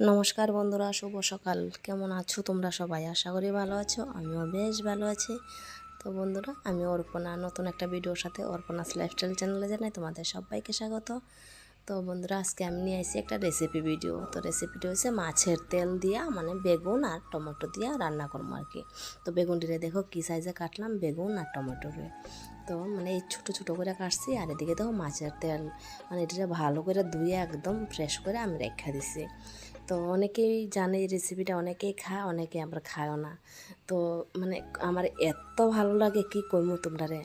নমস্কার বন্ধুরা, শুভ সকাল। কেমন আছো তোমরা সবাই? আশা করি ভালো আছো, আমিও বেশ ভালো আছি। তো বন্ধুরা, আমি অর্পণা। নতুন একটা ভিডিওর সাথে অর্পণাস লাইফস্টাইল চ্যানেলে জানাই তোমাদের সবাইকে স্বাগত। তো বন্ধুরা, আজকে আমি নিয়ে আসি একটা রেসিপি ভিডিও তো রেসিপিটা হচ্ছে মাছের তেল দিয়া মানে বেগুন আর টমেটো দিয়া রান্না করব আর কি। তো বেগুনটিরে দেখো কী সাইজে কাটলাম, বেগুন আর টমেটোরে। তো মানে এই ছোটো ছোটো করে কাটছি, আর এদিকে দেখো মাছের তেল। মানে এটাকে ভালো করে ধুয়ে একদম ফ্রেশ করে আমি রেখা দিছি। তো অনেকেই জানে এই রেসিপিটা অনেকেই খায় অনেকে আবার খায়ও না। তো মানে আমার এত ভালো লাগে, কি কইমু তোমরারে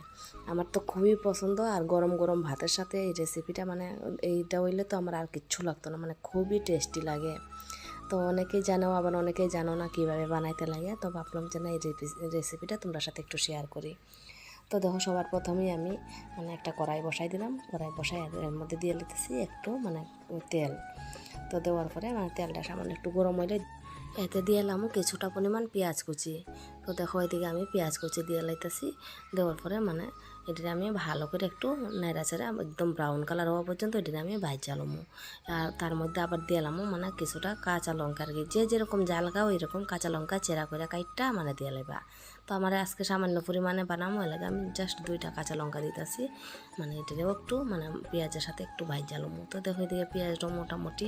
আমার তো খুবই পছন্দ আর গরম গরম ভাতের সাথে এই রেসিপিটা মানে এইটা হইলে তো আমার আর কিচ্ছু লাগতো না মানে খুবই টেস্টি লাগে। তো অনেকেই জানো আবার অনেকেই জানো না কীভাবে বানাইতে লাগে, তো ভাবলাম যে না, এই রেসিপিটা তোমরা সাথে একটু শেয়ার করি। তো দেখো সবার প্রথমেই আমি মানে একটা কড়াই বসাই দিলাম। কড়াই বসাই এর মধ্যে দিয়ে নিতেছি একটু মানে তেল। তো দেওয়ার পরে মানে তেলটা সামান্য একটু গরম হইলে এতে দিয়ে এলাম কিছুটা পরিমাণ পেঁয়াজ কুচি। তো দেখো এদিকে আমি পেঁয়াজ কুচি দিয়ে লাইতেছি দেওয়ার পরে মানে এটিকে আমি ভালো করে একটু নেড়াচেড়া, একদম ব্রাউন কালার হওয়া পর্যন্ত এটিকে আমি ভাজালামো আর তার মধ্যে আবার দিয়ে এলামও মানে কিছুটা কাঁচা লঙ্কার যে যেরকম জাল খাও, এরকম কাঁচা লঙ্কা চেরা করে কাইটটা মানে দিয়ে লেবা। তো আমার আজকে সামান্য পরিমাণে বানামো এলাকা আমি জাস্ট দুইটা কাঁচা লঙ্কা দিতেছি। মানে এটাও একটু মানে পেঁয়াজের সাথে একটু ভাজালামো তো দেখো এদিকে পেঁয়াজটা মোটামুটি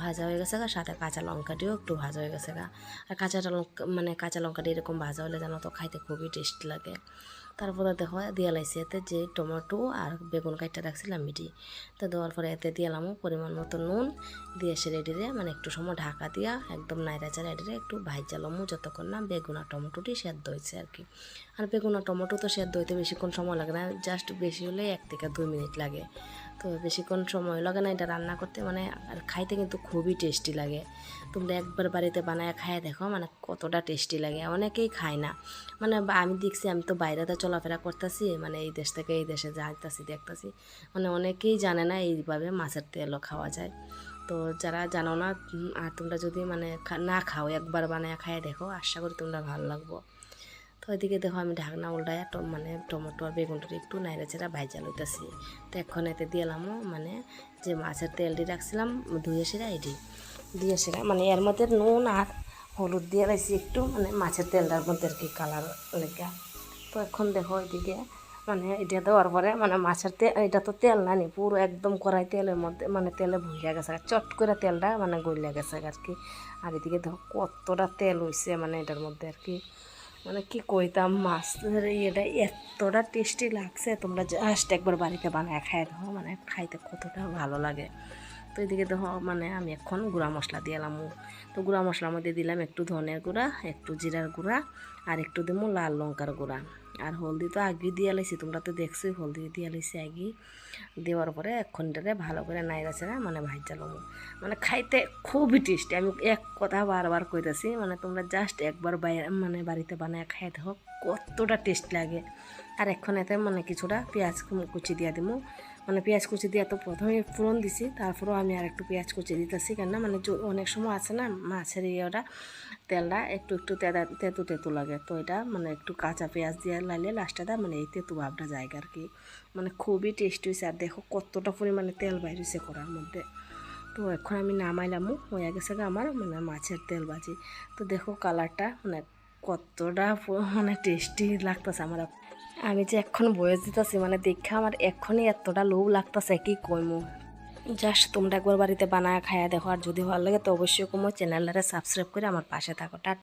ভাজা হয়ে গেছে গা, সাথে কাঁচা লঙ্কাটিও একটু ভাজা হয়ে গেছে গা। আর কাঁচা লঙ্কা মানে কাঁচা লঙ্কাটি এরকম ভাজা হলে জানো তো খাইতে খুবই টেস্ট লাগে। তারপরে দেখো, দিয়ে লাইছি এতে যে টমেটো আর বেগুন কাটটা রাখছিলাম মিটি। তো দেওয়ার পরে এতে দিলামও পরিমাণ মতো নুন, দিয়ে সে রেডিরে মানে একটু সময় ঢাকা দিয়া একদম নাইরা চারা রেডিরে একটু ভাইজালামো যতক্ষণ না বেগুন আর টমেটোটি সেদ্ধ হয়েছে আর কি। আর বেগুন আর টমেটো তো সেদ্ধ হইতে বেশিক্ষণ সময় লাগে না, জাস্ট বেশি হলে এক থেকে দুই মিনিট লাগে। তো বেশিক্ষণ সময় লাগে না এটা রান্না করতে মানে আর খাইতে কিন্তু খুবই টেস্টি লাগে। তোমরা একবার বাড়িতে বানায় খায় দেখো মানে কতটা টেস্টি লাগে। অনেকেই খায় না। মানে আমি দেখছি, আমি তো বাইরেতে চলাফেরা করতেছি মানে এই দেশ থেকে এই দেশে যাইতেছি, দেখতেছি। মানে অনেকেই জানে না এইভাবে মাছের তেলও খাওয়া যায়। তো যারা জানো না আর তোমরা যদি মানে না খাও, একবার বানায় খায় দেখো, আশা করি তোমরা ভালো লাগবো। তো ওইদিকে দেখো আমি ঢাকনা উল্টায় মানে টমেটো আর বেগুনটা একটু নাইড়া চেরা ভাইজা লইতেছি। তো এখন এতে দিলামও মানে যে মাছের তেলটি রাখছিলাম, ধুয়ে সেরা এটি। দিয়ে সেরা মানে এর মধ্যে নুন আর হলুদ দিয়ে রাখছি একটু মানে মাছের তেলটার মধ্যে আর কি কালার লেগে। তো এখন দেখো ওইদিকে মানে এটা দেওয়ার পরে মানে মাছের তেল এটা তো তেল না নি পুরো একদম কড়াই তেলের মধ্যে মানে তেলে ভুলিয়া গেছে চট করে তেলটা মানে গলিয়া গেছে আর কি। আর এদিকে দেখো কতটা তেল হয়েছে মানে এটার মধ্যে আর কি। মানে কি কইতাম ধরে ইয়েটা এতটা টেস্টি লাগছে, তোমরা জাস্ট একবার বাড়িতে বানায় খাই দাও মানে খাইতে কতটা ভালো লাগে। তো এদিকে দেখো মানে আমি এখন গুঁড়া মশলা দিলাম তো গুঁড়া মশলার মধ্যে দিলাম একটু ধনের গুঁড়া, একটু জিরার গুঁড়া, আর একটু দিব লাল লঙ্কার গুঁড়া। আর হলদি তো আগে দিয়ে লাইছি তোমরা তো দেখছোই, হলদি দিয়ে লাইছি আগে দেওয়ার পরে এক্ষণটারে ভালো করে নাইরাছে না মানে ভাইজালাম মানে খাইতে খুবই টেস্টি, আমি এক কথা বারবার কইতেছি মানে তোমরা জাস্ট একবার বাইরে মানে বাড়িতে বানায় খাই দেখো, কতটা টেস্ট লাগে। আর এখন এতে মানে কিছুটা পেঁয়াজ কুচি দিয়ে দিব মানে পেঁয়াজ কুচি দিয়ে তো প্রথমে ফোড়ন দিছি, তারপরেও আমি আর একটু পেঁয়াজ কুচি দিতেছি কেন মানে অনেক সময় আছে না, মাছের ইয়েটা, তেলটা একটু একটু তেতু তেতু লাগে। তো এটা মানে একটু কাঁচা পেঁয়াজ দিয়ে লাইলে লাস্টটা মানে এই তেতু ভাবটা যায় আর কি মানে খুবই টেস্টি হয়েছে আর দেখো কতটা পরিমাণে তেল বাইরেছে করার মধ্যে। তো এখন আমি নামাইলামও হয়ে গেছে আমার মানে মাছের তেল বাজি তো দেখো কালারটা মানে কতটা মানে টেস্টি লাগতেছে আমার। আমি যে এখন বয়স দিতেছি মানে দেখে আমার এখনই এতটা লোভ লাগতেছে, কি কইমু? জাস্ট তোমরা একবার বাড়িতে বানায় খায়া দেখো, আর যদি ভালো লাগে তো অবশ্যই কমো চ্যানেলটারে সাবস্ক্রাইব করে আমার পাশে থাকো টা